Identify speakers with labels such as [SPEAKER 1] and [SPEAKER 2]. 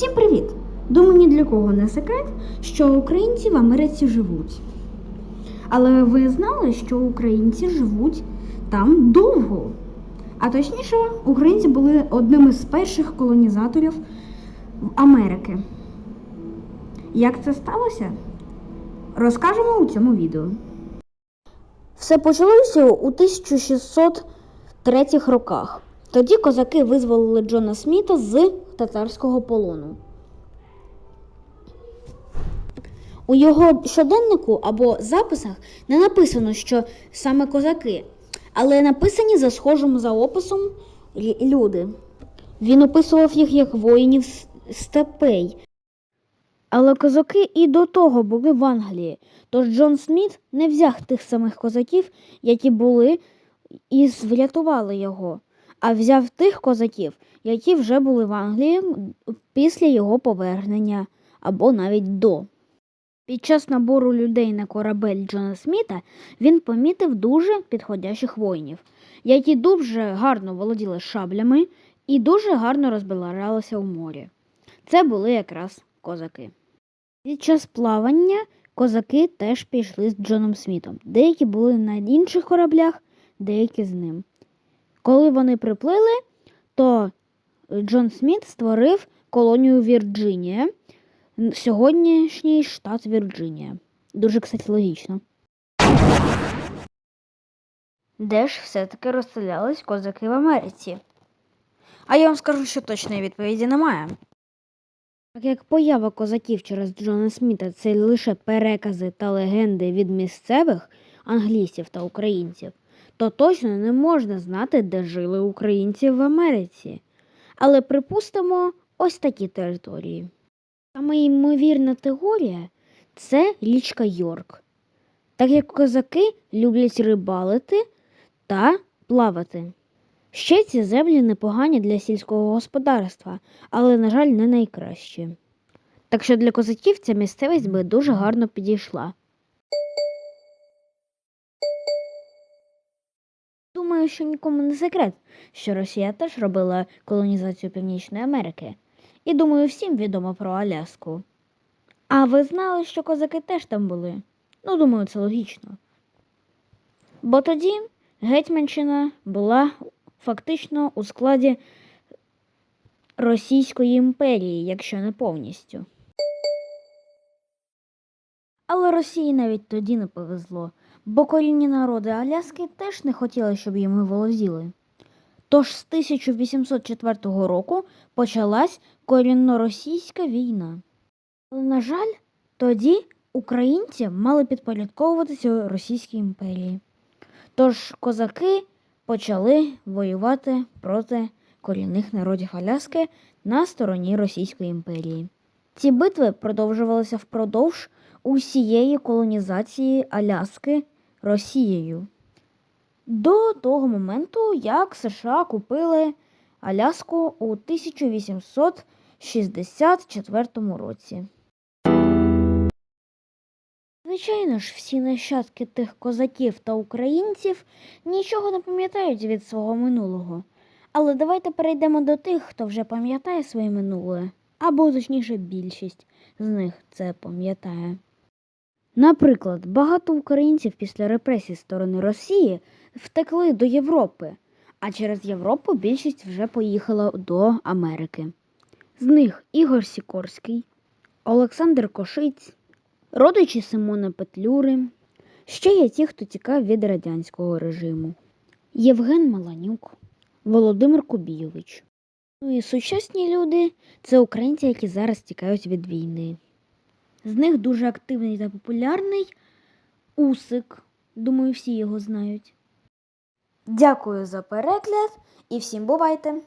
[SPEAKER 1] Всім привіт! Думаю, ні для кого не секрет, що українці в Америці живуть. Але ви знали, що українці живуть там довго. А точніше, українці були одними з перших колонізаторів Америки. Як це сталося? Розкажемо у цьому відео. Все почалося у 1603 роках. Тоді козаки визволили Джона Сміта з татарського полону. У його щоденнику або записах не написано, що саме козаки, але написані за схожим за описом люди. Він описував їх як воїнів степей. Але козаки і до того були в Англії. Тож Джон Сміт не взяв тих самих козаків, які були і врятували його, а взяв тих козаків, які вже були в Англії після його повернення або навіть до. Під час набору людей на корабель Джона Сміта він помітив дуже підходящих воїнів, які дуже гарно володіли шаблями і дуже гарно розбиралися у морі. Це були якраз козаки. Під час плавання козаки теж пішли з Джоном Смітом. Деякі були на інших кораблях, деякі з ним. Коли вони приплили, то Джон Сміт створив колонію Вірджинія, сьогоднішній штат Вірджинія. Дуже, кстати, логічно. Де ж все-таки розселялись козаки в Америці? А я вам скажу, що точної відповіді немає. Так як поява козаків через Джона Сміта це лише перекази та легенди від місцевих англійців та українців, то точно не можна знати, де жили українці в Америці. Але припустимо ось такі території. Саме ймовірна теорія це річка Йорк, так як козаки люблять рибалити та плавати. Ще ці землі непогані для сільського господарства, але, на жаль, не найкращі. Так що для козаків ця місцевість би дуже гарно підійшла. Думаю, що нікому не секрет, що Росія теж робила колонізацію Північної Америки. І думаю, всім відомо про Аляску. А ви знали, що козаки теж там були? Ну, думаю, це логічно. Бо тоді Гетьманщина була фактично у складі Російської імперії, якщо не повністю. Але Росії навіть тоді не повезло, бо корінні народи Аляски теж не хотіли, щоб їми володіли. Тож з 1804 року почалась корінно-російська війна. Але, на жаль, тоді українці мали підпорядковуватися Російській імперії. Тож козаки почали воювати проти корінних народів Аляски на стороні Російської імперії. Ці битви продовжувалися впродовж усієї колонізації Аляски Росією. До того моменту, як США купили Аляску у 1864 році. Звичайно ж, всі нащадки тих козаків та українців нічого не пам'ятають від свого минулого. Але давайте перейдемо до тих, хто вже пам'ятає своє минуле, або точніше більшість з них це пам'ятає. Наприклад, багато українців після репресій сторони Росії втекли до Європи, а через Європу більшість вже поїхала до Америки. З них Ігор Сікорський, Олександр Кошиць, родичі Симона Петлюри. Ще є ті, хто тікав від радянського режиму. Євген Маланюк, Володимир Кубійович. Ну і сучасні люди це українці, які зараз тікають від війни. З них дуже активний та популярний Усик. Думаю, всі його знають. Дякую за перегляд і всім бувайте!